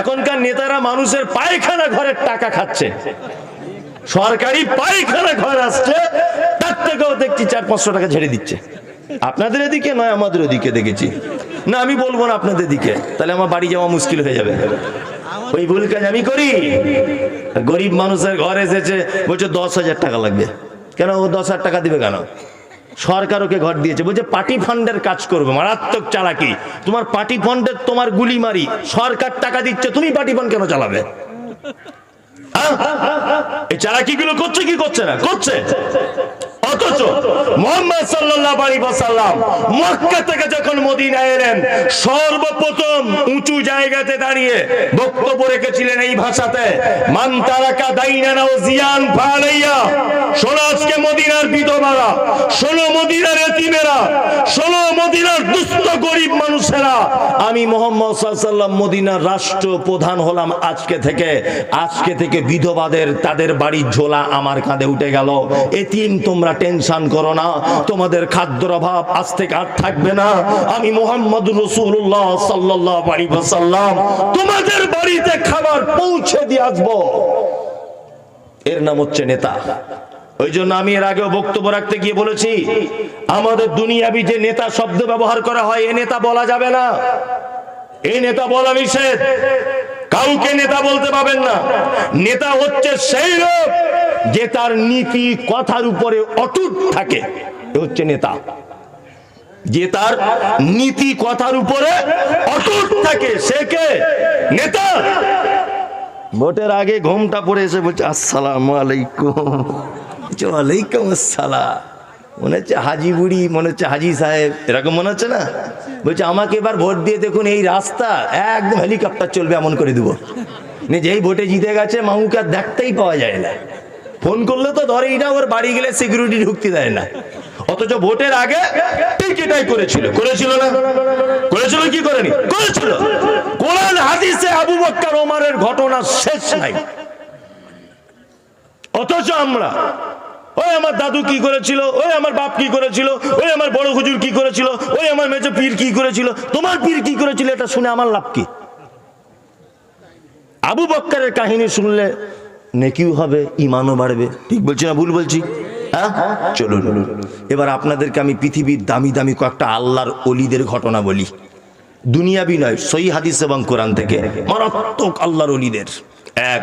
এখনকার নেতারা মানুষের পায়খানা ঘরের টাকা খাচ্ছে। সরকারি পায়খানা ঘর আসছে, তার থেকেও দেখছি চার পাঁচশো টাকা ছেড়ে দিচ্ছে। আপনাদের এদিকে নয়, আমাদের ওদিকে দেখেছি। না, আমি বলব না আপনাদের দিকে। তাহলে আমার বাড়ি যাওয়া মুশকিল হয়ে যাবে। ওই ভুল কাজ আমি করি। গরিব মানুষের ঘর এসেছে, বলছে দশ হাজার টাকা লাগবে। কেন ও দশ হাজার টাকা দিবে কেন? সরকার ওকে ঘর দিয়েছে। বলছে, পার্টি ফান্ডের কাজ করবে, মারাত্মক চালাকি। তোমার পার্টি ফান্ডের তোমার গুলি মারি সরকার টাকা দিচ্ছে, তুমি পার্টি ফান্ড কেন চালাবে? এই চালাকিগুলো করছে কি করছে না? করছে। অথচ মোহাম্মদ সাল্লাল্লাহু আলাইহি ওয়াসাল্লাম মক্কা থেকে যখন মদিনায় এলেন, সর্বপ্রথম উঁচু জায়গাতে দাঁড়িয়ে বক্তব্য রেখেছিলেন এই ভাষাতে, মান তারাকা দাইনানা ও জিয়ান ফালাইয়া শোনো আজকে মদিনার বিধবারা শোনো মদিনার এতিমেরা শোনো মদিনার দুস্থ গরিব মানুষেরা আমি মোহাম্মদ সাল্লাম মদিনার রাষ্ট্র প্রধান হলাম আজকে থেকে আজকে থেকে বিধবাদের তাদের বাড়ির ঝোলা আমার কাঁধে উঠে গেল। এতিম তোমরা টেনশন করো না, তোমাদের খাদ্যর অভাব আজ থেকে আর থাকবে না। আমি মোহাম্মদ রসুল্লাহ সাল্লাহ বাড়ি তোমাদের বাড়িতে খাবার পৌঁছে দিয়ে আসব। এর নাম হচ্ছে নেতা। ওই জন্য আমি এর আগেও বক্তব্য রাখতে গিয়ে বলেছি, আমাদের দুনিয়াবি যে নেতা শব্দ ব্যবহার করা হয়, এ নেতা বলা যাবে না। এই নেতা বলা নিষেধ। কাউকে নেতা বলতে পাবেন না। নেতা হচ্ছে সেই লোক যে তার নীতি কথার উপরে অটুট থাকে। হচ্ছে নেতা। যে তার নীতি কথার উপরে অটুট থাকে, সে কে? নেতা। ভোটের আগে ঘুমটা পড়ে এসে বলছে, আসসালাম আলাইকুম। ওয়ালাইকুম আসসালাম। মনে হচ্ছে হাজি বুড়ি, মনে হচ্ছে হাজি সাহেব। এরকম মনে হচ্ছে না? বলছে, আমাকে এবার ভোট দিয়ে দেখুন এই রাস্তা, একদম হেলিকপ্টার চলবে এমন করে দেবো। যেই ভোটে জিতে গেছে, মামুকে আর দেখতেই পাওয়া যায় না। ফোন করলে তো ধরেই না, ওর বাড়ি গেলে সিকিউরিটি ঢুকতে দেয় না। অথচ ভোটের আগে ঠিক করেছিল। করেছিল না? করেছিল কি করেনি? করেছিল। কোরআন, হাদিসে আবু বক্কর, ওমরের ঘটনা শেষ নাই। অথচ আমরা ওই আমার দাদু কি করেছিল? ওই আমার বাপ কি করেছিল? ওই আমার বড় হুজুর কি করেছিল? ওই আমার মেজো পীর কি করেছিল? তোমার পীর কি করেছিল? এটা শুনে আমার লাভ কি? আবু বক্কারের কাহিনী শুনলে নেকিও হবে ইমানও বাড়বে। ঠিক বলছি না ভুল বলছি? হ্যাঁ? চলুন। এবার আপনাদেরকে আমি পৃথিবীর দামি দামি কয়েকটা আল্লাহর অলিদের ঘটনা বলি। দুনিয়াবি নয় সই হাদিস এবং কোরআন থেকে। মারাত্মক আল্লাহর অলিদের। এক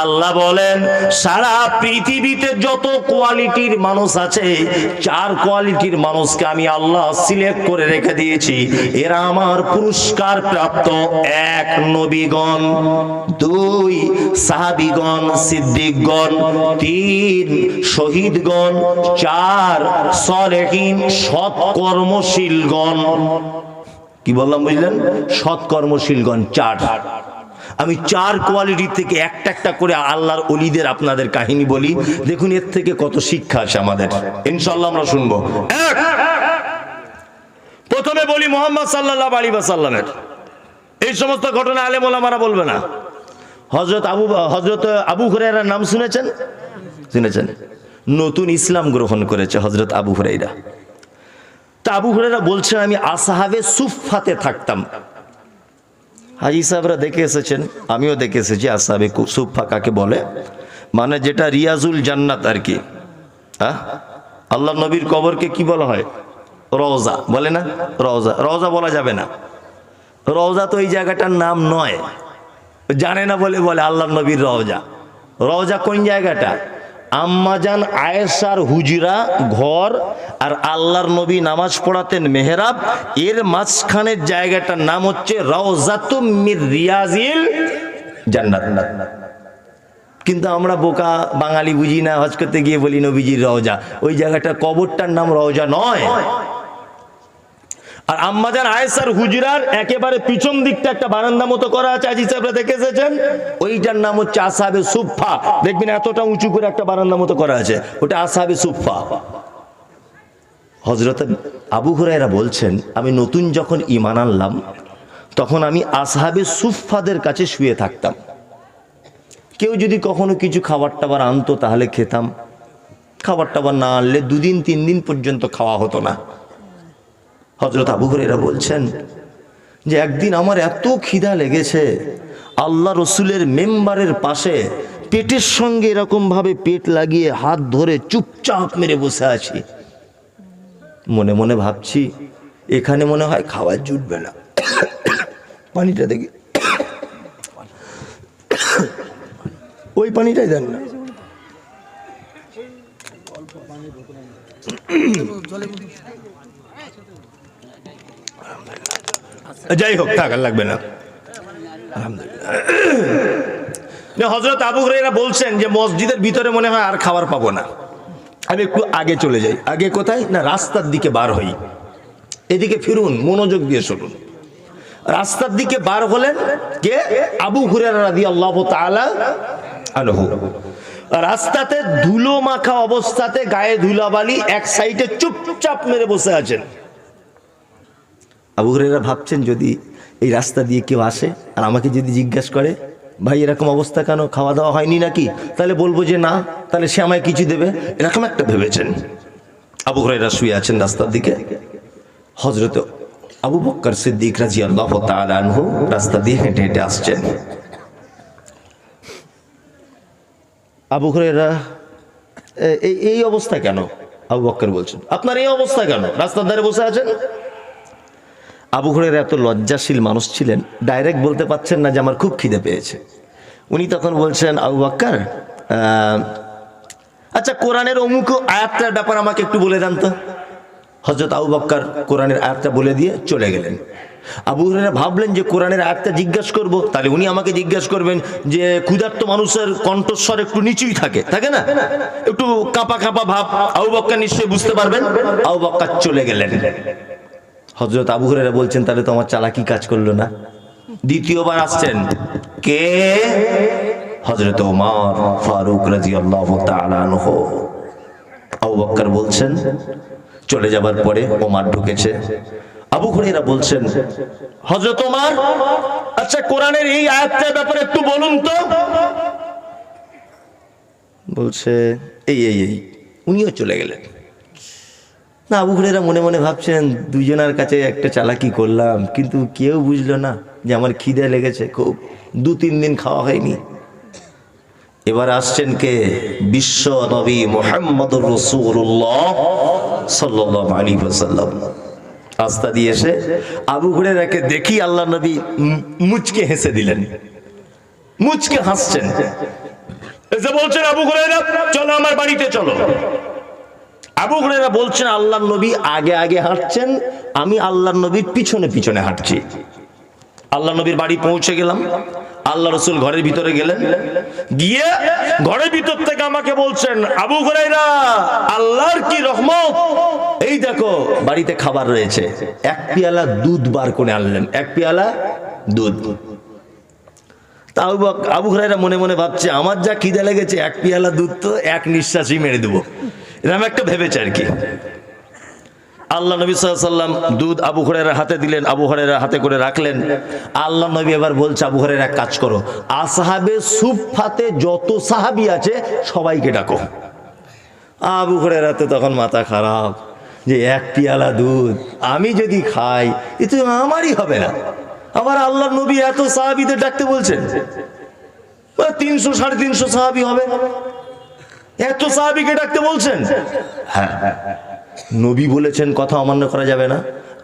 আল্লাহ বলেন, সারা পৃথিবীতে যত কোয়ালিটির মানুষ আছে, চার কোয়ালিটির মানুষকে আমি আল্লাহ সিলেক্ট করে রেখে দিয়েছি। এরা আমার পুরস্কার প্রাপ্ত এক নবীগণ, দুই সাহাবিগণ, সিদ্দিকগণ, তিন শহীদগণ, চার সলেহীন সৎ কর্মশীলগণ কি বললাম বুঝলেন? সৎ কর্মশীলগণ চার। আমি চার কোয়ালিটি থেকে একটা একটা করে আল্লাহর অলিদের আপনাদের কাহিনী বলি। দেখুন, এর থেকে কত শিক্ষা আছে আমাদের। ইনশাল্লাহ আমরা শুনব। প্রথমে বলি মোহাম্মদ সাল্লাহ আলী সাল্লামের এই সমস্ত ঘটনা আলেম ওলামারা বলবে না। হজরত আবু হজরত আবু হুরাইরার নাম শুনেছেন? শুনেছেন। নতুন ইসলাম গ্রহণ করেছে হজরত আবু হুরাইরা তা আবু হুরাইরা বলছেন, আমি আসাহাবে সুফাতে থাকতাম। হাজি সাহেবরা দেখে এসেছেন, আমিও দেখে এসেছি আসাবে সুফা কাকে বলে। মানে যেটা রিয়াজুল জান্নাত আর কি। হ্যাঁ? আল্লাহ নবীর কবরকে কি বলা হয়? রওজা। বলে না? রওজা। রওজা বলা যাবে না। রওজা তো এই জায়গাটার নাম নয়। জানে না বলে বলে আল্লাহ নবীর রওজা। রওজা কোন জায়গাটা? আম্মাজান আয়েসার হুজিরা ঘর আর আল্লাহর নবী নামাজ পড়াতেন মেহরাব। এর মাঝখানের জায়গাটার নাম হচ্ছে জান্নাত। কিন্তু আমরা বোকা বাঙালি বুঝি না, হজ করতে গিয়ে বলি, নবীজির রওজা। ওই জায়গাটা কবরটার নাম রওজা নয়। আর আম্মাজান আয়েসার হুজরার একেবারে পিছন দিকটা একটা বারান্দা মতো করা আছে আজি সাহেবরা দেখে এসেছেন? ওইটার নাম হচ্ছে আসাবে সুফা দেখবেন এতটা উঁচু করে একটা বারান্দা মতো করা আছে, ওটা আসাবে সুফা হজরত আবু হুরাইরা বলছেন, আমি নতুন যখন ইমান আনলাম, তখন আমি আসহাবে সুফাদের কাছে শুয়ে থাকতাম। কেউ যদি কখনো কিছু খাবার টাবার আনতো তাহলে খেতাম। খাবার টাবার না আনলে দুদিন তিন দিন পর্যন্ত খাওয়া হতো না। হজরত আবু হরেরা বলছেন যে একদিন আমার এত খিদা লেগেছে, আল্লাহ রসুলের মেম্বারের পাশে পেটের সঙ্গে এরকম ভাবে পেট লাগিয়ে হাত ধরে চুপচাপ মেরে বসে আছি। মনে মনে ভাবছি, এখানে মনে হয় খাবার জুটবে না। পানিটা দেখি। ওই পানিটাই দেন না। যাই হোক, থাক, আর লাগবে না। হজরত আবু হুরাইরা বলছেন যে মসজিদের ভিতরে মনে হয় আর খাবার পাবো না। আমি একটু আগে চলে যাই। আগে কোথায়? না, রাস্তার দিকে বার হই। এদিকে ফিরুন, মনোযোগ দিয়ে শুনুন রাস্তার দিকে বার হলেন কে? আবু তাআলা আনহু। রাস্তাতে ধুলো মাখা অবস্থাতে গায়ে ধুলাবালি এক সাইডে চুপচাপ মেরে বসে আছেন। আবু হুরায়রা ভাবছেন যদি এই রাস্তা দিয়ে কেউ আসে আর আমাকে যদি জিজ্ঞেস করে, ভাই, এরকম অবস্থা কেন? খাওয়া দাওয়া হয়নি নাকি? তাহলে বলব যে, না, তাহলে সে আমায় কিছু দেবে। এরকম একটা ভেবেছেন। আবু হুরায়রা শুয়ে আছেন রাস্তার দিকে। হজরত আবু বক্কর সিদ্দিক রাজি আল্লাহ আনহু রাস্তা দিয়ে হেঁটে হেঁটে আসছেন। আবু এই এই অবস্থা কেন? আবু বক্কর বলছেন, আপনার এই অবস্থা কেন? রাস্তার ধারে বসে আছেন? আবু হুরের এত লজ্জাশীল মানুষ ছিলেন ডাইরেক্ট বলতে পাচ্ছেন না যে আমার খুব খিদে পেয়েছে। উনি তখন বলছেন, আবু বাক্কার আচ্ছা কোরআনের অমুক আয়াতটার ব্যাপার আমাকে একটু বলে দেন তো। হজরত আবু বাক্কার কোরআনের আয়াতটা বলে দিয়ে চলে গেলেন। আবু হুরেরা ভাবলেন যে কোরআনের আয়াতটা জিজ্ঞাসা করব, তাহলে উনি আমাকে জিজ্ঞাসা করবেন যে ক্ষুধার্ত মানুষের কণ্ঠস্বর একটু নিচুই থাকে থাকে না? একটু কাঁপা কাঁপা ভাব। আবু বাক্কার নিশ্চয়ই বুঝতে পারবেন। আবু বাক্কার চলে গেলেন। হজরত আবু হুরেরা বলছেন, তাহলে তো আমার চালাকি কাজ করল না। দ্বিতীয়বার আসছেন, কে? হজরত ওমর ফারুক রাজি আল্লাহ আবু বক্কর বলছেন, চলে যাবার পরে ওমার ঢুকেছে। আবু হুরেরা বলছেন হজরত ওমর আচ্ছা কোরআনের এই আয়াতটার ব্যাপারে একটু বলুন তো। বলছে, এই এই এই, উনিও চলে গেলেন। না আবু হুরেরা মনে মনে ভাবছেন দুজনের কাছে একটা চালাকি করলাম, কিন্তু কেউ বুঝলো না যে আমার খিদে লেগেছে, খুব দু তিন দিন খাওয়া হয়নি। এবার আসছেন কে? বিশ্ব নবী মোহাম্মদ রসুল্লাহ সাল্লাহ আলী সাল্লাম দিয়ে এসে আবু হুরেরাকে দেখি আল্লাহ নবী মুচকে হেসে দিলেন। মুচকে হাসছেন। এসে বলছেন, আবু হুরেরা চলো আমার বাড়িতে চলো। আবু হুরেরা বলছেন আল্লাহ নবী আগে আগে হাঁটছেন, আমি আল্লাহ নবীর পিছনে পিছনে হাঁটছি। আল্লাহ নবীর বাড়ি পৌঁছে গেলাম আল্লাহ রসুল ঘরের ভিতরে গেলেন। গিয়ে ঘরের ভিতর থেকে আমাকে বলছেন, আবু হুরাইরা আল্লাহর কি রহমত? এই দেখো, বাড়িতে খাবার রয়েছে। এক পেয়ালা দুধ বার করে আনলেন। এক পেয়ালা দুধ। তা আবু হুরাইরা মনে মনে ভাবছে, আমার যা খিদে লেগেছে, এক পেয়ালা দুধ তো এক নিঃশ্বাসই মেরে দেবো। এরকম একটা ভেবেছে আর কি। আল্লাহ নবী সাল্লাম দুধ আবু হরেরা হাতে দিলেন, আবু হরেরা হাতে করে রাখলেন। আল্লাহ নবী এবার বলছে, আবু হরেরা এক কাজ করো, আসহাবে সুফাতে যত সাহাবি আছে সবাইকে ডাকো। আবু হরেরাতে তখন মাথা খারাপ, যে এক পিয়ালা দুধ আমি যদি খাই, এ তো আমারই হবে না। আবার আল্লাহ নবী এত সাহাবিদের ডাকতে বলছেন, তিনশো, সাড়ে তিনশো সাহাবি হবে। এত সাহাবিকে ডাকতে বলছেন? হ্যাঁ। নবী বলেছেন, কথা অমান্য করা যাবে না।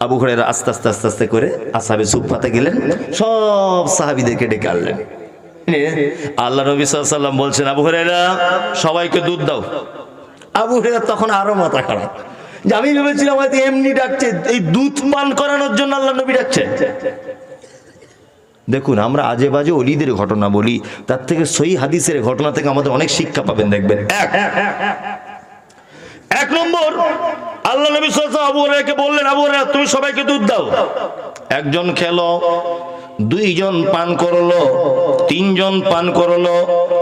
আবু হরেরা আস্তে আস্তে আস্তে আস্তে করে আসাবে সুফাতে গেলেন, সব সাহাবিদেরকে ডেকে আনলেন। আল্লাহ নবী সাল্লাম বলছেন, আবু হরেরা সবাইকে দুধ দাও। আবু হরেরা তখন আরও মাথা খারাপ। যে আমি ভেবেছিলাম হয়তো এমনি ডাকছে, এই দুধ পান করানোর জন্য আল্লাহ নবী ডাকছে দেখুন, আমরা আজে বাজে অলিদের ঘটনা বলি, তার থেকে সই হাদিসের ঘটনা থেকে আমাদের অনেক শিক্ষা পাবেন, দেখবেন। এক। এক নম্বর, আল্লাহ নবী আবু রেখে বললেন, আবু হুরায়রা, তুমি সবাইকে দুধ দাও। একজন খেলো, দুইজন পান করল, তিনজন পান করল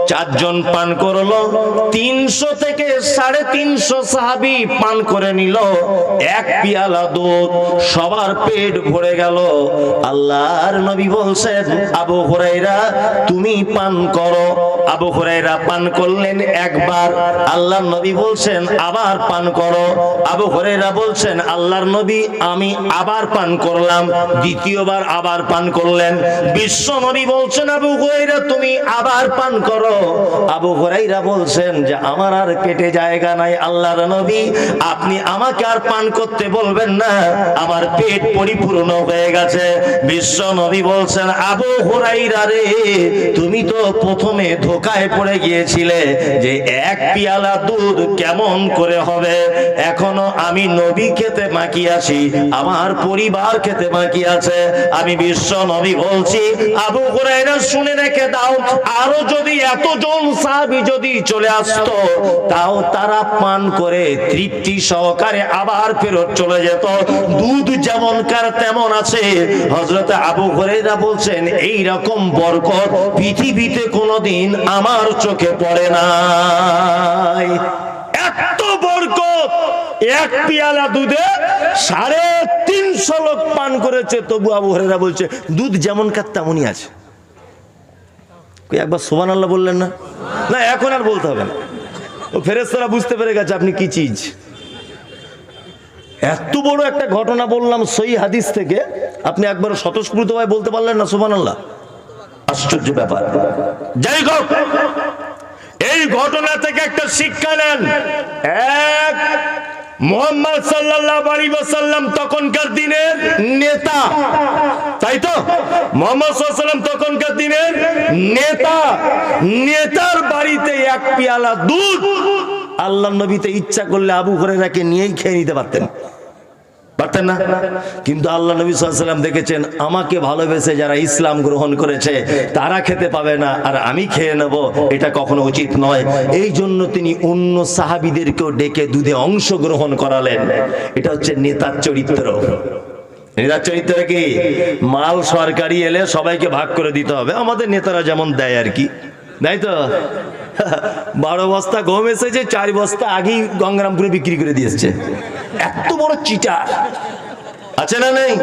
চারজন পান করল, তিনশো থেকে সাড়ে তিনশো সাহাবি পান করে নিল। এক পিয়ালা দুধ, সবার পেট ভরে গেল। আল্লাহর নবী বলছেন, আবু হরাইরা তুমি পান করো। আবু হরাইরা পান করলেন একবার। আল্লাহর নবী বলছেন, আবার পান করো। আবু হরাইরা বলছেন, আল্লাহর নবী, আমি আবার পান করলাম। দ্বিতীয়বার আবার পান করলেন। বিশ্ব নবী বলছেন, আবু হুরাইরা তুমি আবার পান করো। আবু হুরাইরা বলছেন যে, আমার আর পেটে জায়গা নাই আল্লাহর নবী। আপনি আমাকে আর পান করতে বলবেন না। আমার পেট পরিপূর্ণ হয়ে গেছে। বিশ্ব নবী বলছেন, আবু হুরাইরা রে, তুমি তো প্রথমে ধোকায় পড়ে গিয়েছিলে যে এক পিয়ালা দুধ কেমন করে হবে। এখনও আমি নবী খেতে বাকি আছি, আমার পরিবার খেতে বাকি আছে। আমি বিশ্ব নবী বলছি, আবু হুরাইরা, শুনে রেখে দাও। আরও যদি এতজন সাহাবী যদি চলে আসতো, তাও তারা পান করে তৃপ্তি সহকারে আবার ফেরত চলে যেত। দুধ যেমন কার তেমন আছে। হজরত আবু হুরাইরা বলছেন এই রকম বরকত পৃথিবীতে কোনোদিন আমার চোখে পড়ে নাই। এত বরকত! এক পিয়ালা দুধে সাড়ে তিনশো লোক পান করেছে। তবু আবু হরেরা বলছে, দুধ যেমন কার তেমনই আছে। একবার সোমান আল্লাহ বললেন না? না, এখন আর বলতে হবে না। ও ফেরেস্তারা বুঝতে পেরে গেছে আপনি কি চিজ। এত বড় একটা ঘটনা বললাম সই হাদিস থেকে, আপনি একবার স্বতঃস্ফূর্ত ভাবে বলতে পারলেন না সোমান আল্লাহ আশ্চর্য ব্যাপার। যাই হোক, এই ঘটনা থেকে একটা শিক্ষা নেন। এক মোহাম্মদ সাল্লাহ আলী ওসাল্লাম তখনকার দিনের নেতা। তাই তো? মোহাম্মদ তখনকার দিনের নেতা। নেতার বাড়িতে এক পিয়ালা দুধ। আল্লাহ নবীতে ইচ্ছা করলে আবু হুরায়রাকে নিয়েই খেয়ে নিতে পারতেন। পারতেন না? কিন্তু আল্লাহ নবী সাল্লাম দেখেছেন, আমাকে ভালোবেসে যারা ইসলাম গ্রহণ করেছে, তারা খেতে পাবে না, আর আমি খেয়ে নেব, এটা কখনো উচিত নয়। এই জন্য তিনি অন্য সাহাবিদেরকেও ডেকে দুধে অংশগ্রহণ করালেন। এটা হচ্ছে নেতার চরিত্র। নেতার চরিত্র কি? মাল সরকারি এলে সবাইকে ভাগ করে দিতে হবে। আমাদের নেতারা যেমন দেয় আর কি। তাই তো? বারো বস্তা গম এসেছে, চার বস্তা আগেই গঙ্গারামপুরে বিক্রি করে দিয়েছে এত বড় চিটার। আছে না নেই?